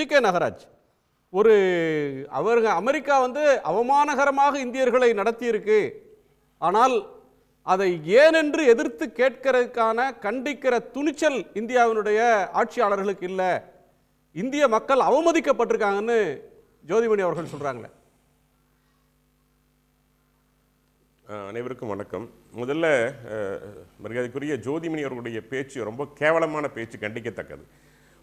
G K Nagaraj ஒரு அவர்கள் America வந்து அவமானகரமாக இந்தியர்களை நடத்தியிருக்கு. ஆனால் அதை ஏனென்று எதிர்த்து கேட்கறதுக்கான கண்டிக்கிற துணிச்சல் இந்தியாவினுடைய ஆட்சியாளர்களுக்கு இல்லை. இந்திய மக்கள் அவமதிக்கப்பட்டிருக்காங்கன்னு ஜோதிமணி அவர்கள் சொல்கிறாங்களே அனைவருக்கும் வணக்கம். முதல்ல மரியாதைக்குரிய ஜோதிமணி அவர்களுடைய பேச்சு ரொம்ப கேவலமான பேச்சு கண்டிக்கத்தக்கது.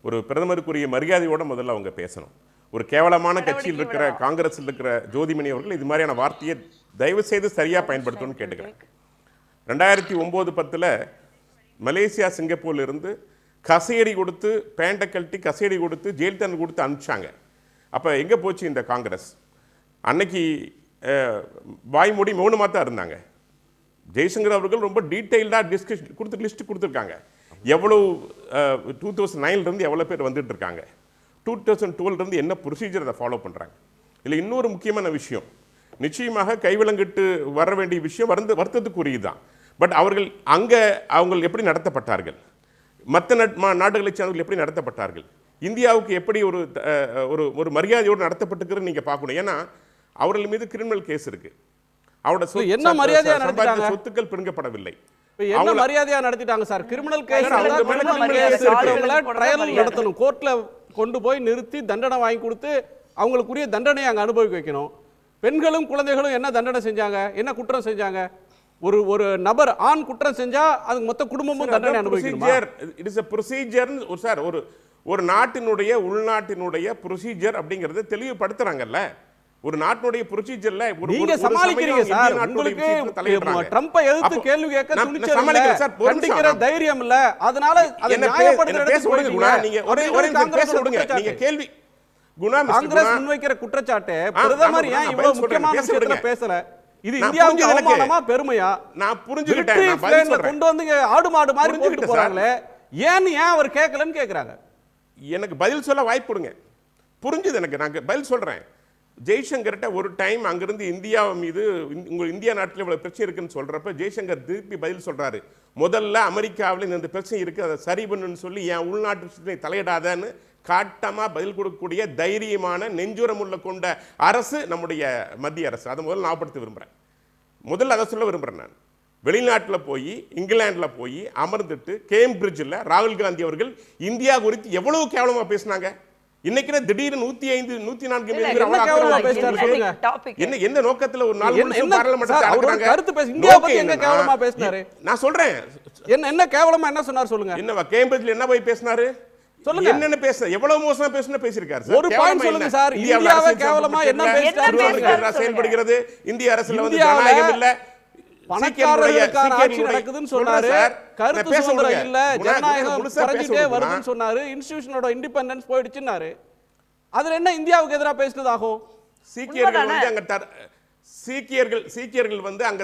ஒரு பிரதமருக்குரிய மரியாதையோட முதல்ல அவங்க பேசணும். ஒரு கேவலமான கட்சியில் இருக்கிற காங்கிரஸில் இருக்கிற ஜோதிமணி அவர்கள் இது மாதிரியான வார்த்தையை தயவு செய்து சரியா பயன்படுத்தணும்னு கேட்டுக்கிறேன். ரெண்டாயிரத்தி ஒம்பது பத்தில் மலேசியா சிங்கப்பூர்ல இருந்து கசையடி கொடுத்து பேண்டை கழட்டி கசையடி கொடுத்து ஜெயில் தண்டனை கொடுத்து அனுப்பிச்சாங்க. அப்போ எங்கே போச்சு இந்த காங்கிரஸ்? அன்னைக்கு வாய்மூடி மௌனமாக தான் இருந்தாங்க. ஜெய்சங்கர் அவர்கள் ரொம்ப டீட்டெயில்டாக டிஸ்கஸ் கொடுத்து லிஸ்ட் கொடுத்துருக்காங்க. எவ்வளோ டூ தௌசண்ட் நைன்லேருந்து எவ்வளோ பேர் வந்துட்டு இருக்காங்க? டூ தௌசண்ட் டுவெல்லேருந்து என்ன ப்ரொசீஜர் அதை ஃபாலோ பண்ணுறாங்க இதில் இன்னொரு முக்கியமான விஷயம். நிச்சயமாக கைவிலங்கிட்டு வர வேண்டிய விஷயம் வருந்த வருத்தத்துக்குரியது தான் பட் அவர்கள் அங்கே அவங்க எப்படி நடத்தப்பட்டார்கள்? மற்ற நாடுகளைச் சேர்ந்தவர்கள் எப்படி நடத்தப்பட்டார்கள்? இந்தியாவுக்கு எப்படி ஒரு ஒரு ஒரு மரியாதையோடு நடத்தப்பட்டுக்கிறது நீங்கள் பார்க்கணும். ஏன்னா அவர்கள் மீது கிரிமினல் கேஸ் இருக்கு. அவரோட என்ன மரியாதையா சம்பாதித்த நடத்திட்டாங்க? சொத்துக்கள் பிடுங்கப்படவில்லை. என்ன மரியாதையா நடத்திட்டாங்க சார்? Criminal case trial. நடத்தணும். கோர்ட்ல கொண்டு போய் நிறுத்தி தண்டனை வாங்கி கொடுத்து அவங்களுக்குரிய தண்டனையை அங்க அனுபவிக்க வைக்கணும். பெண்களும் குழந்தைகளும் என்ன தண்டனை செஞ்சாங்க? என்ன குற்றம் செஞ்சாங்க? ஒரு ஒரு நபர் ஆண் குற்றம் செஞ்சா அதுக்கு மொத்த குடும்பமும் தண்டனை அனுபவிக்கணுமா? It is a procedure sir ஒரு ஒரு நாட்டினுடைய உள்நாட்டினுடைய ப்ரொசீஜர் அப்படிங்கறத தெளிவுபடுத்துறாங்கல்ல? ஒரு நாட்டினுடைய ப்ரொசீஜர்ல ஒரு நீங்க சமாளிக்கிறீங்க சார். நாட்டுடைய உங்களுக்கு. ட்ரம்ப்பை எதிர்த்து கேள்வி கேட்க துணிச்சல் இல்ல. கண்டிக்கிற தைரியம் இல்ல. அதனால அதை நியாயப்படுத்துற பேச விடுங்க. நீங்க ஒரே ஒரே பேச விடுங்க. நீங்க கேள்வி குணா காங்கிரஸ் முன்வைக்கிற குற்றச்சாட்டு பிரதமர் ஏன் இவ்வளவு முக்கியமான விஷயத்துல. பேசல? இது இந்தியாவுக்கு. அவமானமா பெருமையா? நான் புரிஞ்சுக்கிட்டேன். கொண்டு வந்து ஆடு மாடு மாதிரி போட்டு போறாங்களே. ஏன் ஏன் அவர் கேட்கலன்னு கேக்குறாங்க? எனக்கு பதில் சொல்ல வாய்ப்பு கொடுங்க. புரிஞ்சுது எனக்கு. நான் பதில் சொல்றேன். ஜெய்சங்கர்கிட்ட ஒரு டைம் அங்கிருந்து இந்தியா மீது உங்கள் இந்தியா நாட்டில் இவ்வளோ பிரச்சனை இருக்குன்னு சொல்கிறப்ப ஜெய்சங்கர் திருப்பி பதில் சொல்கிறாரு முதல்ல அமெரிக்காவில் இந்த பிரச்சனை இருக்குது அதை சரி பண்ணுன்னு சொல்லி என் உள்நாட்டு பிரச்சனை தலையிடாதன்னு காட்டமாக பதில் கொடுக்கக்கூடிய தைரியமான நெஞ்சுரமுள்ள கொண்ட அரசு நம்முடைய மத்திய அரசு. அதை முதல்ல ஞாபகப்படுத்த விரும்புகிறேன் முதல்ல அதை சொல்ல விரும்புகிறேன் நான். வெளிநாட்டில் போய் இங்கிலாந்தில் போய் அமர்ந்துட்டு கேம்பிரிட்ஜில் ராகுல் காந்தி அவர்கள் இந்தியா குறித்து எவ்வளவு கேவலமாக பேசினாங்க? இன்னைக்கு திடீர்னு நூத்தி ஐந்து நூத்தி நான்கு என்ன என்ன நோக்கத்துல ஒரு அவரோட அடக்குறாங்க? கருத்து பேச- இந்தியாவை பத்தி நோக்கம் எங்க என்னன்னா, கேவலமா பேசினாரு? நான் சொல்றேன் என்ன என்ன கேவலமா என்ன சொன்னார் சொல்லுங்க என்னவா கேம்பிரிட்ஜ்ல என்ன போய் பேசினாரு சொல்லுங்க. என்னென்ன பேச எவ்வளவு மோசமா பேசுன பேசியிருக்காரு சார் ஒரு கேவலமா சொல்லுங்க என்ன? சார். இந்தியாவை கேவலமா. எதிராக செயல்படுகிறது இந்திய அரசுல வந்து ஜனநாயகம் இல்ல பணக்காரர்களுக்கான ஆட்சி சீக்கியர்களுடைய- நடக்குதுன்னு சொல்றேன் சொன்னாரு கருத்து சுதந்திரம். இல்ல ஜனநாயகம் குறைஞ்சிட்டே. வருதுன்னு சொன்னாரு இன்ஸ்டிடியூஷனோட இண்டிபெண்டன்ஸ் போயிடுச்சுன்னாரு அதுல என்ன இந்தியாவுக்கு எதிராக பேசினதாகும் சீக்கியர்கள்? வந்து அங்க தர் சீக்கியர்கள் சீக்கியர்கள் வந்து அங்க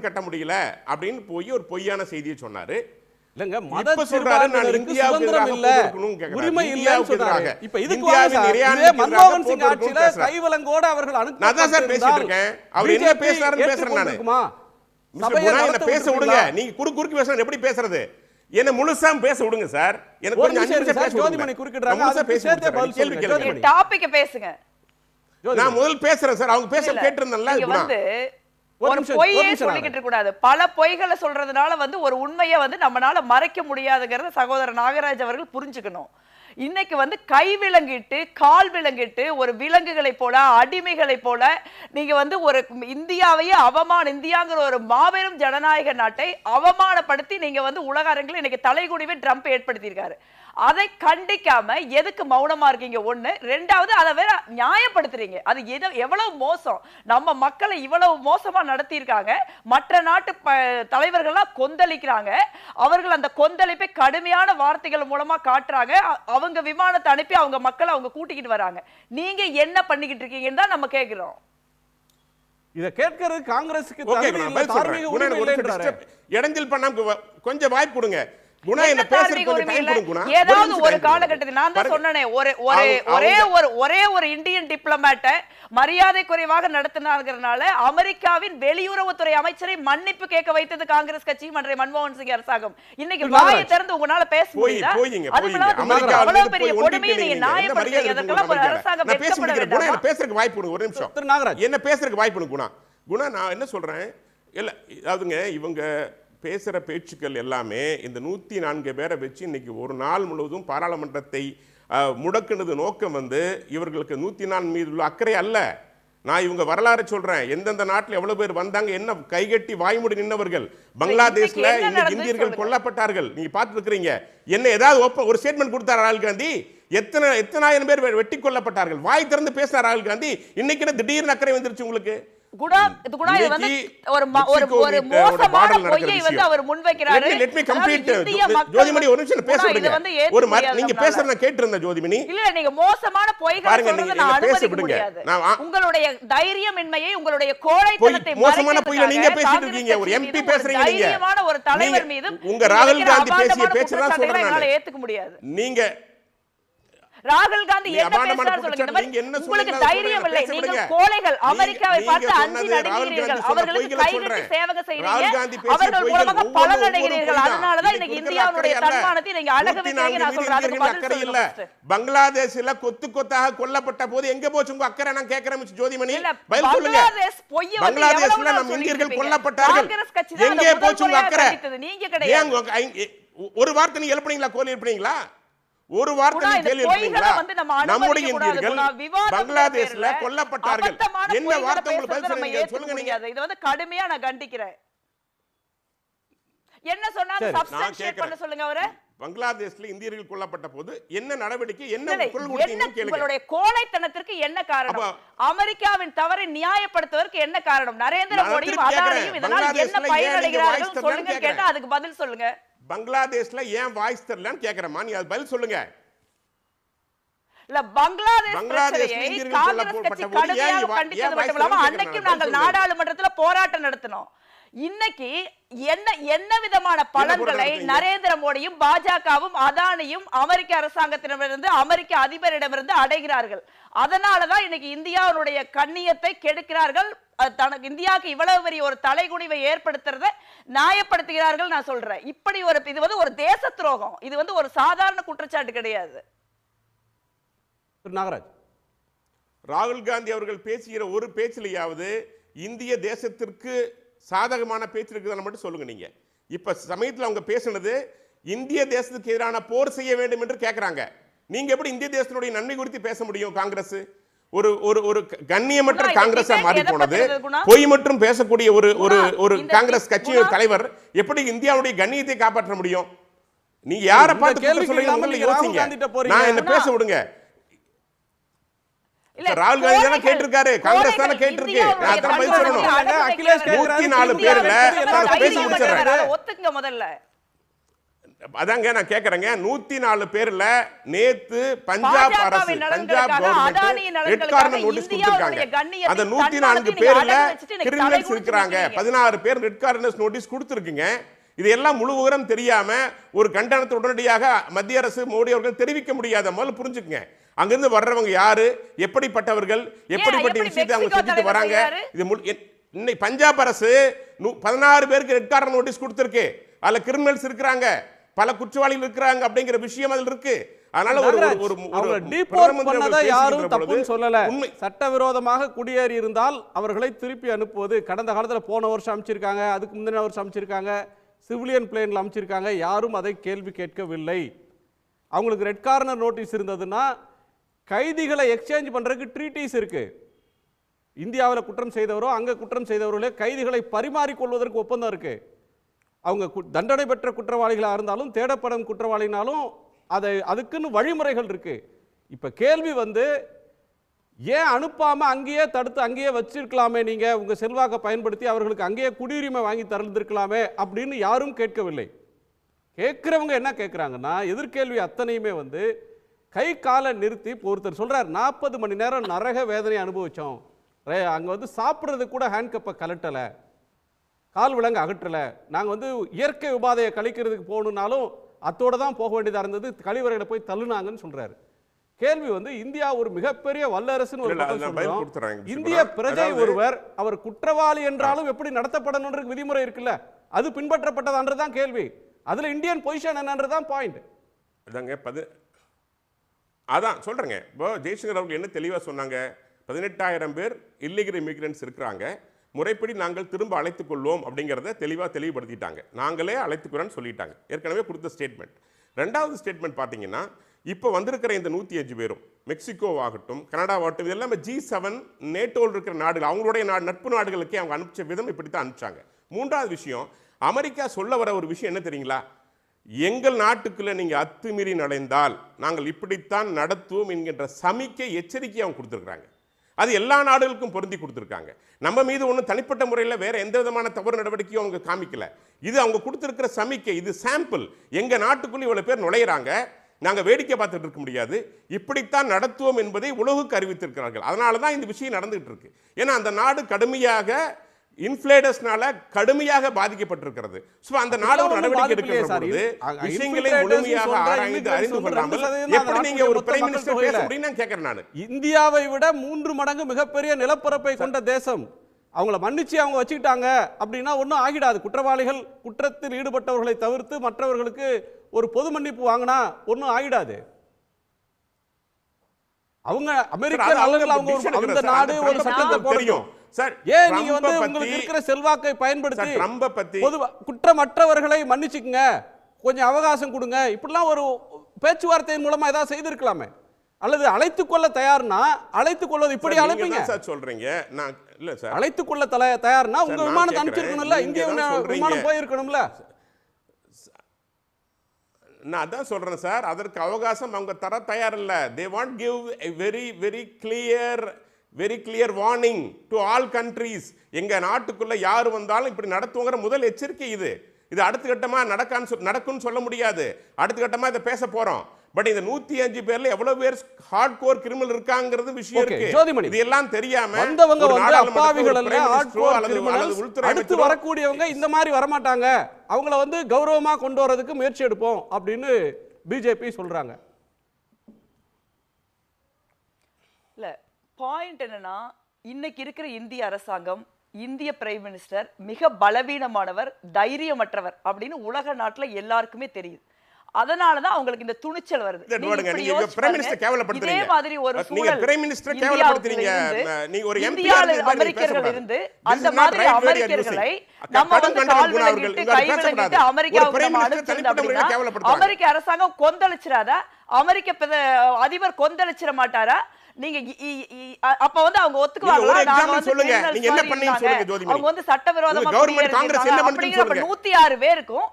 கட்ட முடியல அப்படின்னு போய் ஒரு பொய்யான செய்தியை சொன்னாரு இல்லங்க மத சிறுபான்மையினருக்கு சுதந்திரம் இல்ல. உரிமை இல்லைன்னு எதிராக. இப்ப இதுக்கு வாங்க மன்மோகன் சிங் போர் ஆட்சியில தொடுக்கணும்னு கைவலங்கோட அவர்கள் நான் தான் சார் பேசிட்டு இருக்கேன். அவர் என்ன பேசுறாருன்னு பேசுறேன் நானு. பேச விடுங்க? நீங்க குறு குறுக்கு பேசுறது எப்படி பேசுறது என்ன முழுசா பேச விடுங்க சார் எனக்கு கொஞ்சம் அஞ்சு நிமிஷம் பேச விடுங்க. குறுக்கிடுறாங்க. பதில் கேள்வி. கேளுங்க. டாபிக் பேசுங்க. நான் முதல் பேசுறேன் சார் அவங்க பேச கேட்டிருந்தேன்ல. வந்து ஒரு பொய்யே சொல்லிக்கிட்டு இருக்க கூடாது பல பொய்களை சொல்றதுனால வந்து ஒரு உண்மையை வந்து நம்மனால மறைக்க முடியாதுங்கிறத சகோதரர் நாகராஜ் அவர்கள் புரிஞ்சுக்கணும் இன்னைக்கு வந்து கை விலங்கிட்டு கால் விலங்கிட்டு ஒரு விலங்குகளை போல அடிமைகளை போல நீங்க வந்து ஒரு இந்தியாவையே அவமான இந்தியாங்கிற ஒரு மாபெரும் ஜனநாயக நாட்டை அவமானப்படுத்தி நீங்க வந்து உலக அரங்கில் இன்னைக்கு தலைகுடிவே ட்ரம்ப் ஏற்படுத்தியிருக்காரு. அதை கண்டிக்காம எதுக்கு மௌனமா இருக்கீங்க? ஒண்ணு. ரெண்டாவது அதை வேற நியாயப்படுத்துறீங்க. அது எது எவ்வளவு மோசம்? நம்ம மக்களை இவ்வளவு மோசமா நடத்தியிருக்காங்க. மற்ற நாட்டு ப- தலைவர்கள்லாம் கொந்தளிக்கிறாங்க. அவர்கள் அந்த கொந்தளிப்பை கடுமையான வார்த்தைகள் மூலமா காட்டுறாங்க. அவங்க விமானத்தை அனுப்பி அவங்க மக்களை அவங்க கூட்டிக்கிட்டு வராங்க. நீங்க என்ன பண்ணிக்கிட்டு இருக்கீங்கன்னு தான் நம்ம கேக்குறோம். இத கேட்கறது காங்கிரஸுக்கு இடைஞ்சல் பண்ணாம கொஞ்சம் வாய்ப்பு கொடுங்க. ஏதாவது ஒரு. காலகட்டத்தில் நான் தான். சொன்னேனே ஒரு ஒரே ஒரே ஒரு ஒரே ஒரு இந்தியன் டிப்ளமேட்டை மரியாதை குறைவாக நடத்தினார்கிறனால அமெரிக்காவின் வெளியுறவுத்துறை அமைச்சரை மன்னிப்பு கேட்க வைத்தது காங்கிரஸ் கட்சி மன்றை மன்மோகன் சிங் அரசாங்கம். இன்னைக்கு. வாயை திறந்து உங்களால பேச முடியுதா? அவ்வளவு பெரிய கொடுமையை நீங்க. அதற்கெல்லாம் ஒரு அரசாங்கம் வெட்கப்பட வேண்டாமா? என்ன பேசுறதுக்கு வாய்ப்பு ஒரு நிமிஷம். திரு நாகராஜ். என்ன பேசுறதுக்கு வாய்ப்பு குணா குணா. நான் என்ன சொல்றேன்? இல்ல அதாவதுங்க இவங்க பேசுற பேச்சுக்கள் எல்லாமே இந்த நூத்தி நான்கு பேரை வச்சு இன்னைக்கு ஒரு நாள் முழுவதும் பாராளுமன்றத்தை முடக்குனது நோக்கம் வந்து இவர்களுக்கு நூத்தி நான்கு மீது உள்ள அக்கறை அல்ல. நான் இவங்க வரலாறு சொல்றேன். எந்தெந்த நாட்டில் எவ்வளவு பேர் வந்தாங்க என்ன கைகட்டி வாய்மூடி நின்னவர்கள்? பங்களாதேஷ்ல இன்னைக்கு இந்தியர்கள். கொல்லப்பட்டார்கள். நீங்க பார்த்துட்டு இருக்கிறீங்க என்ன ஏதாவது ஒப்ப- ஒரு ஸ்டேட்மெண்ட் கொடுத்தார் ராகுல் காந்தி? எத்தனை எத்தனாயிரம் பேர் வெட்டி கொல்லப்பட்டார்கள்? வாய் திறந்து பேசினார் ராகுல் காந்தி. இன்னைக்கு திடீர்னு அக்கறை வந்துருச்சு உங்களுக்கு? குணா இது வந்து ஒரு ம- மோசமான பொய்யை வந்து. அவர் முன்வைக்கிறாரு மக்கள் ஜோதிமணி ஒரு நிமிஷம் பேச விடுங்க ஒரு ம- நீங்க. பேசுறத நான் கேட்டு இருந்தேன் ஜோதிமணி இல்ல நீங்க மோசமான பொய்களை சொல்றதை நான் அனுமதிக்க. முடியாது உங்களுடைய தைரியமின்மையை உங்களுடைய கோழைத்தனத்தை மோசமான பொய்யை மறைக்கிறதுக்காக நீங்க பேசிட்டு இருக்கீங்க. ஒரு ஒரு பேசுறீங்க நீங்க. தைரியமான ஒரு தலைவர் மீது உங்க ராகுல் காந்தி பேசிய சொல்றேன் என்னால. ஏத்துக்க முடியாது நீங்க ராகுல் காந்தி என்ன பேசுறாரு சொல்லுங்க. உங்களுக்கு தைரியம் இல்லை. நீங்கள். கோழைகள் அமெரிக்காவை பார்த்து அஞ்சி நடுங்கிறீர்கள் அவர்களுக்கு கைகட்டி. சேவக செய்றீங்க அவர்கள் மூலமாக பலன் அடைகிறீர்கள் பொய் தான். இன்னைக்கு இந்தியாவுடைய. தன்மானத்தை நீங்க அழகு வைக்கிறீங்க நான் சொல்றேன். அதுக்கு பதில் இல்ல. பங்களாதேஷ்ல கொத்து கொத்தாக கொல்லப்பட்ட போது எங்க போச்சு? உங்க அக்கறை நான் கேட்கிறேன் மிஸ் ஜோதிமணி. பதில் சொல்லுங்க. பங்களாதேஷ்ல எவ்வளவு நாள் நம் இந்தியர்கள் கொல்லப்பட்டார்கள். எங்கே போச்சு உங்க அக்கறை. நீங்க கிடையாது. ஒரு வார்த்தை நீங்க எழுப்புனீங்களா? கோலி எழுப்புனீங்களா? ஒரு வார்த்தை நம்முடைய இந்தியர்கள் பங்களாதேஷ்ல கொல்லப்பட்டார்கள். என்ன வார்த்தை உங்களுக்கு சொல்லுங்க நீங்க. இதை வந்து கடுமையா நான் கண்டிக்கிறேன். என்ன substantiate கேட்கிறேன். பண்ண சொல்லுங்க அவரை. பங்களாதேஷ்ல இந்தியர்கள் கொல்லப்பட்ட போது என்ன நடவடிக்கை என்ன உங்களுடைய கோழைத்தனத்திற்கு என்ன காரணம்? அமெரிக்காவின் தவறை நியாயப்படுத்துவதற்கு என்ன காரணம்? நரேந்திர மோடியும் திருப்பி அதானியும். இதனால் என்ன பயனடைகிறார்கள் சொல்லுங்க கேட்டா. அதுக்கு பதில் சொல்லுங்க. பங்களாதேஷ்ல ஏன் வாய்ஸ் தரலன்னு கேக்குறேம்மா. நீ அது பதில் சொல்லுங்க. இல்ல பங்களாதேஷ் பிரச்சனையை காங்கிரஸ் கட்சி கடுமையாக இவ- கண்டித்தது ஏன் மட்டும் இல்லாம வாய்ஸ் அன்னைக்கும் தரலன்னு நாங்கள் சொல்லுங்க. நாடாளுமன்றத்துல போராட்டம் நடத்தினோம். இன்னைக்கு என்ன என்ன விதமான பலன்களை? நரேந்திர மோடியும் பாஜகவும் அதானியும் அமெரிக்க அரசாங்கத்திடமிருந்து அமெரிக்க அதிபரிடமிருந்து அடைகிறார்கள். அதனாலதான் இன்னைக்கு இந்தியாவுடைய கண்ணியத்தை கெடுக்கிறார்கள். தனக்கு இந்தியாவுக்கு இவ்வளவு பெரிய ஒரு தலைகுனிவை ஏற்படுத்துறத நியாயப்படுத்துகிறார்கள் நான் சொல்றேன். இப்படி ஒரு இது வந்து ஒரு தேச துரோகம். இது வந்து ஒரு சாதாரண குற்றச்சாட்டு கிடையாது. நாகராஜ் ராகுல் காந்தி அவர்கள் பேசுகிற ஒரு பேச்சிலையாவது இந்திய தேசத்திற்கு சாதகமான பேச்சு இருக்குதான்னு மட்டும் சொல்லுங்க நீங்க இப்ப சமயத்துல அவங்க பேசுனது இந்திய தேசத்துக்கு எதிரான போர் செய்ய வேண்டும் என்று கேட்கறாங்க நீங்க எப்படி இந்திய தேசத்தினுடைய நன்மை குறித்து பேச முடியும் காங்கிரஸ் ஒரு ஒரு ஒரு கண்ணியமற்ற காங்கிரஸா மாறி போனது? பொய் மற்றும் பேசக்கூடிய ஒரு ஒரு ஒரு காங்கிரஸ் கட்சியின்? தலைவர் எப்படி இந்தியாவுடைய கண்ணியத்தை காப்பாற்ற முடியும் நீங்க யாரை பார்த்து கேள்விக்கு சொல்றீங்க. நான் என்ன. பேச விடுங்க ராகுல் காந்தி தானே கேட்டிருக்காரு, காங்கிரஸ் தானே கேட்டிருக்கு. நான் பதில் சொல்லணும். அகிலேஷ் நூத்தி நாலு பேர்ல நான் பேசி. முடிச்சிடுறேன். ஒத்துக்குங்க முதல்ல அதாங்க நான் கேக்குறேங்க நூத்தி நாலு பேர்ல நேத்து பஞ்சாப் அரசு பஞ்சாப் ரெட் நலன்களுக்காக கார்னர் நோட்டீஸ் கொடுத்திருக்காங்க அந்த நூத்தி நான்கு பேர்ல கிரிமினல்ஸ் இருக்கிறாங்க. பதினாறு பேர் ரெட் கார்னர் நோட்டீஸ் கொடுத்திருக்குங்க இதெல்லாம் முழு விவரம் தெரியாம ஒரு கண்டனத்தை உடனடியாக மத்திய அரசு மோடி அவர்கள் தெரிவிக்க முடியாத முதல்ல புரிஞ்சுக்குங்க அங்கிருந்து வர்றவங்க யாரு? எப்படிப்பட்டவர்கள்? எப்படிப்பட்ட எப்படி விஷயத்தை அவங்க செஞ்சுட்டு வராங்க? இது இன்னைக்கு பஞ்சாப் அரசு நூ- பதினாறு பேருக்கு ரெட் கார்னர் நோட்டீஸ் கொடுத்திருக்கு. அதுல கிரிமினல்ஸ் இருக்கிறாங்க. பல குற்றவாளிகள் இருக்கிறாங்க அப்படிங்கிற விஷயம் அதுல இருக்கு. அதனால ஒரு ஒரு- டீபோர்ட் பண்ணதை யாரும் தப்புன்னு சொல்லல. உண்மை. சட்டவிரோதமாக குடியேறி இருந்தால் அவர்களை திருப்பி அனுப்புவது. கடந்த காலத்துல போன வருஷம் அமைச்சிருக்காங்க. அதுக்கு முந்தின வருஷம் அமைச்சிருக்காங்க. சிவிலியன் பிளேன்ல அமைச்சிருக்காங்க. யாரும் அதை கேள்வி கேட்கவில்லை. அவங்களுக்கு ரெட் கார்னர் நோட்டீஸ் இருந்ததுன்னா கைதிகளை எக்ஸ்சேஞ்ச் பண்ணுறதுக்கு ட்ரீட்டிஸ் இருக்குது இந்தியாவில் குற்றம் செய்தவரோ அங்கே குற்றம் செய்தவர்களே கைதிகளை பரிமாறிக்கொள்வதற்கு ஒப்பந்தம் இருக்குது அவங்க கு- தண்டனை பெற்ற குற்றவாளிகளாக இருந்தாலும் தேடப்படும் குற்றவாளினாலும் அதை அதுக்குன்னு வழிமுறைகள் இருக்குது இப்போ கேள்வி வந்து ஏன் அனுப்பாமல் அங்கேயே தடுத்து அங்கேயே வச்சிருக்கலாமே நீங்கள் உங்கள் செல்வாக்கை பயன்படுத்தி அவர்களுக்கு அங்கேயே குடியுரிமை வாங்கி தந்திருக்கலாமே அப்படின்னு யாரும் கேட்கவில்லை. கேட்குறவங்க என்ன கேட்குறாங்கன்னா எதிர்கேள்வி அத்தனையுமே வந்து கை காலை நிறுத்தி இப்போ ஒருத்தர் சொல்றார் நாற்பது மணி நேரம் நரக வேதனை அனுபவிச்சோம். ரே அங்கே வந்து சாப்பிட்றதுக்கு கூட ஹேண்ட் கப்பை கலட்டலை கால் விலங்கு அகற்றலை. நாங்கள் வந்து இயற்கை உபாதையை கழிக்கிறதுக்கு போகணுன்னாலும் அத்தோட தான் போக வேண்டியதா இருந்தது. கழிவறையில போய் தள்ளுனாங்கன்னு சொல்றாரு. கேள்வி வந்து இந்தியா ஒரு மிகப்பெரிய வல்லரசுன்னு ஒரு இந்திய. பிரஜை ஒருவர் அவர் குற்றவாளி என்றாலும் எப்படி நடத்தப்படணும்ன்ற விதிமுறை இருக்குல்ல அது பின்பற்றப்பட்டதான்றதுதான் கேள்வி. அதுல இந்தியன் பொசிஷன் என்னன்றதுதான் பாயிண்ட் அதாங்க அதான் சொல்கிறேங்க இப்போ ஜெய்சங்கர் அவர்கள் என்ன தெளிவாக சொன்னாங்க? பதினெட்டாயிரம் பேர் இல்லீகல் இமிக்ரெண்ட்ஸ் இருக்கிறாங்க. முறைப்படி நாங்கள் திரும்ப அழைத்துக் கொள்வோம் அப்படிங்கிறத தெளிவாக தெளிவுபடுத்திட்டாங்க. நாங்களே அழைத்துக்கிறோன்னு சொல்லிட்டாங்க. ஏற்கனவே கொடுத்த ஸ்டேட்மெண்ட் ரெண்டாவது ஸ்டேட்மெண்ட் பார்த்தீங்கன்னா இப்போ வந்திருக்கிற இந்த நூற்றி அஞ்சு பேரும் மெக்சிகோவாகட்டும் கனடாவாகட்டும் இது எல்லாமே ஜி செவன் நேட்டோவில் இருக்கிற நாடுகள் அவங்களுடைய நா நட்பு நாடுகளுக்கே அவங்க அனுப்பிச்ச விதம் இப்படி தான் அனுப்பிச்சாங்க. மூன்றாவது விஷயம் அமெரிக்கா சொல்ல வர ஒரு விஷயம் என்ன தெரியுங்களா? எங்கள் நாட்டுக்குள்ளே நீங்கள் அத்துமீறி நடைந்தால் நாங்கள் இப்படித்தான் நடத்துவோம் என்கின்ற சமிக்கை எச்சரிக்கை அவங்க கொடுத்துருக்குறாங்க. அது எல்லா நாடுகளுக்கும் பொருந்தி கொடுத்துருக்காங்க. நம்ம மீது ஒன்றும் தனிப்பட்ட முறையில் வேறு எந்த விதமான தவறு நடவடிக்கையும் அவங்க காமிக்கல. இது அவங்க கொடுத்துருக்கிற சமிக்கை இது சாம்பிள் எங்கள் நாட்டுக்குள்ளே இவ்வளோ பேர் நுழையிறாங்க. நாங்கள் வேடிக்கை பார்த்துட்டு இருக்க முடியாது. இப்படித்தான் நடத்துவோம் என்பதை உலகுக்கு அறிவித்திருக்கிறார்கள். அதனால தான் இந்த விஷயம் நடந்துகிட்டு இருக்கு. ஏன்னா அந்த நாடு கடுமையாக இன்ஃபிளேடர்ஸ்னால கடுமையாக பாதிக்கப்பட்டிருக்கிறது ஸோ அந்த நாடு ஒரு நடவடிக்கை பாதிப்பு இல்லையே எடுக்கிற சார். பொழுது அங்க விஷயங்களை முழுமையாக ஆராய்ந்து அறிந்து கொள்ளாமல் எப்படி நீங்க ஒரு பிரைம் மினிஸ்டர் பேச. முடியும் நான் கேட்கறேன் நான் இந்தியாவை விட மூன்று மடங்கு மிகப்பெரிய நிலப்பரப்பை கொண்ட தேசம் அவங்கள மன்னிச்சு அவங்க வச்சுக்கிட்டாங்க அப்படின்னா ஒன்றும் ஆகிடாது குற்றவாளிகள் குற்றத்தில் ஈடுபட்டவர்களை தவிர்த்து மற்றவர்களுக்கு ஒரு பொது மன்னிப்பு வாங்கினா ஒன்றும் ஆகிடாது அவங்க அமெரிக்க அவங்க அந்த நாடு. ஒரு சட்டத்தை தெரியும். சார், ஏன் நீங்க வந்து உங்களுக்கு இருக்கிற செல்வாக்கை பயன்படுத்தி ட்ரம்பை பத்தி- பொது குற்றமற்றவர்களை மன்னிச்சுக்குங்க. கொஞ்சம் அவகாசம் கொடுங்க. இப்படிலாம் ஒரு பேச்சுவார்த்தையின் மூலமா ஏதாவது செய்திருக்கலாமே. அல்லது அழைத்துக் கொள்ள தயார்னா அழைத்துக் கொள்வது இப்படி அழைப்பீங்க. சார் சொல்றீங்க. நான் இல்ல சார். அழைத்துக் கொள்ள தல தயார்னா உங்க விமானத்தை. அனுப்பிச்சிருக்கணும்ல. சொல்றீங்க. விமானம் போயிருக்கணும்ல. நான் அதான் சொல்றேன் சார். அதற்கு அவகாசம் அவங்க தர தயார் இல்ல they want give a very very clear very clear warning to all countries எங்க நாட்டுக்குள்ள யார் வந்தாலும் இப்படி நடத்துவோங்கிற முதல் எச்சரிக்கை இது. இது அடுத்த கட்டமா நடக்கான்னு சொல்- நடக்கும்னு சொல்ல முடியாது. அடுத்த கட்டமா இதை பேச போறோம். பட் இந்த நூத்தி அஞ்சு பேர்ல எவ்வளவு பேர் ஹார்ட் கோர் கிரிமினல் இருக்காங்கிறது விஷயம் இருக்கு. ஜோதிமணி. இது எல்லாம் தெரியாம வந்தவங்க வந்து அப்பாவிகள் அல்ல criminals. அல்லது உள்துறை அடுத்து வரக்கூடியவங்க இந்த மாதிரி வரமாட்டாங்க. அவங்கள வந்து கௌரவமா கொண்டு வரதுக்கு முயற்சி எடுப்போம் அப்படின்னு பிஜேபி சொல்றாங்க. இல்ல பாயிண்ட் என்னன்னா இன்னைக்கு இருக்கிற இந்திய அரசாங்கம் இந்திய பிரைம் மினிஸ்டர் மிக பலவீனமானவர் தைரியமற்றவர் அப்படின்னு உலக நாட்டுல எல்லாருக்குமே தெரியுது அதனாலதான் அவங்களுக்கு இந்த துணிச்சல் வருது இதை மாதிரி ஒரு அமெரிக்கர்கள். இருந்து அந்த மாதிரி அமெரிக்கர்களை. நம்ம வந்து கால் இங்க கை அமெரிக்காவுக்கு அனுப்பிச்சிருந்தோம் அப்படின்னா. அமெரிக்க அரசாங்கம் கொந்தளிச்சிராதா அமெரிக்க அதிபர் கொந்தளிச்சிட மாட்டாரா? நீங்க அப்ப வந்து அவங்க ஒத்துக்குவாங்களா? சொல்லுங்க. நீங்க என்ன. சொல்லுங்க. அவங்க வந்து சட்டவிரோதமா என்ன பேருக்கும்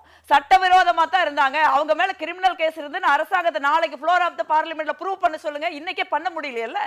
தான் இருந்தாங்க. அவங்க மேல கிரிமினல் கேஸ் இருந்து அரசாங்கத்தை நாளைக்கு ஃப்ளோர் ஆஃப் த பார்லிமெண்ட்ல ப்ரூவ் பண்ண சொல்லுங்க. இன்னைக்கே பண்ண முடியலையல்ல?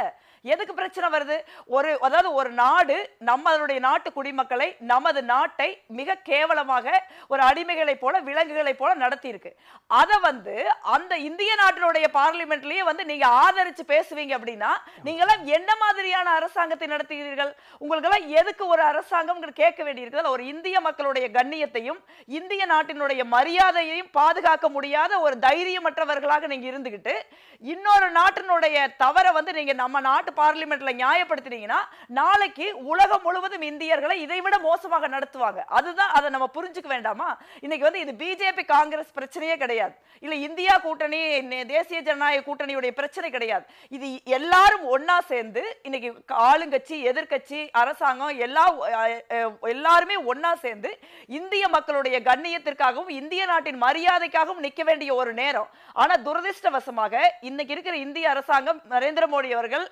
எதுக்கு பிரச்சனை வருது? ஒரு அதாவது ஒரு நாடு நம்மளுடைய நாட்டு குடிமக்களை நமது நாட்டை மிக கேவலமாக ஒரு அடிமைகளை போல விலங்குகளை போல நடத்தி இருக்கு அதை வந்து அந்த இந்திய நாட்டினுடைய பார்லிமெண்ட்லயே வந்து நீங்க ஆதரிச்சு பேசுவீங்க அப்படின்னா நீங்க எல்லாம் என்ன மாதிரியான அரசாங்கத்தை நடத்துகிறீர்கள்? உங்களுக்கு எல்லாம் எதுக்கு ஒரு அரசாங்கம் கேட்க வேண்டியிருக்கிறது? ஒரு இந்திய மக்களுடைய கண்ணியத்தையும் இந்திய நாட்டினுடைய மரியாதையையும் பாதுகாக்க முடியாத ஒரு தைரியமற்றவர்களாக நீங்க இருந்துகிட்டு இன்னொரு நாட்டினுடைய தவறை வந்து நீங்க நம்ம நாட்டு பார்லிமெண்ட்ல நியாயப்படுத்தினீங்கன்னா நாளைக்கு உலகம் முழுவதும் இந்தியர்களை இதை விட மோசமாக நடத்துவாங்க. அதுதான் அதை நம்ம புரிஞ்சுக்க வேண்டாமா? இன்னைக்கு வந்து இது பிஜேபி காங்கிரஸ் பிரச்சனையே கிடையாது. இல்ல இந்தியா கூட்டணி நே- தேசிய ஜனநாயக கூட்டணியுடைய பிரச்சனை கிடையாது. இது எல்லாரும் ஒன்னா சேர்ந்து இன்னைக்கு ஆளுங்கட்சி எதிர்கட்சி அரசாங்கம் எல்லா எல்லாருமே ஒன்னா சேர்ந்து இந்திய மக்களுடைய கண்ணியத்திற்காகவும் இந்திய நாட்டின் மரியாதைக்காகவும் நிக்க வேண்டிய ஒரு நேரம். ஆனா துரதிருஷ்டவசமாக இன்னைக்கு இருக்கிற இந்திய அரசாங்கம் நரேந்திர மோடி அவர்கள்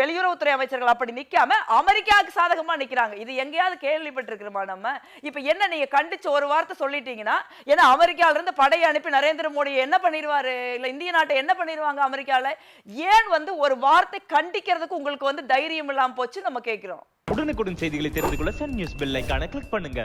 வெளியுறவுத்துறை அமைச்சர்கள் அப்படி நிக்காம அமெரிக்காவுக்கு சாதகமா நிக்கிறாங்க. இது எங்கேயாவது கேள்விப்பட்டிருக்கிறோமா நம்ம? இப்ப என்ன நீங்க கண்டிச்சு ஒரு வார்த்தை சொல்லிட்டீங்கன்னா ஏன்னா அமெரிக்கால இருந்து படையை அனுப்பி நரேந்திர மோடி என்ன பண்ணிடுவாரு? இல்ல இந்திய நாட்டை என்ன பண்ணிடுவாங்க அமெரிக்காவில் ஏன் வந்து ஒரு வார்த்தை கண்டிக்கிறதுக்கு உங்களுக்கு வந்து தைரியம் இல்லாமல் போச்சு நம்ம கேட்கிறோம் உடனுக்குடன் செய்திகளை தெரிந்து கொள்ள சன் நியூஸ் பெல் ஐக்கான கிளிக் பண்ணுங்க.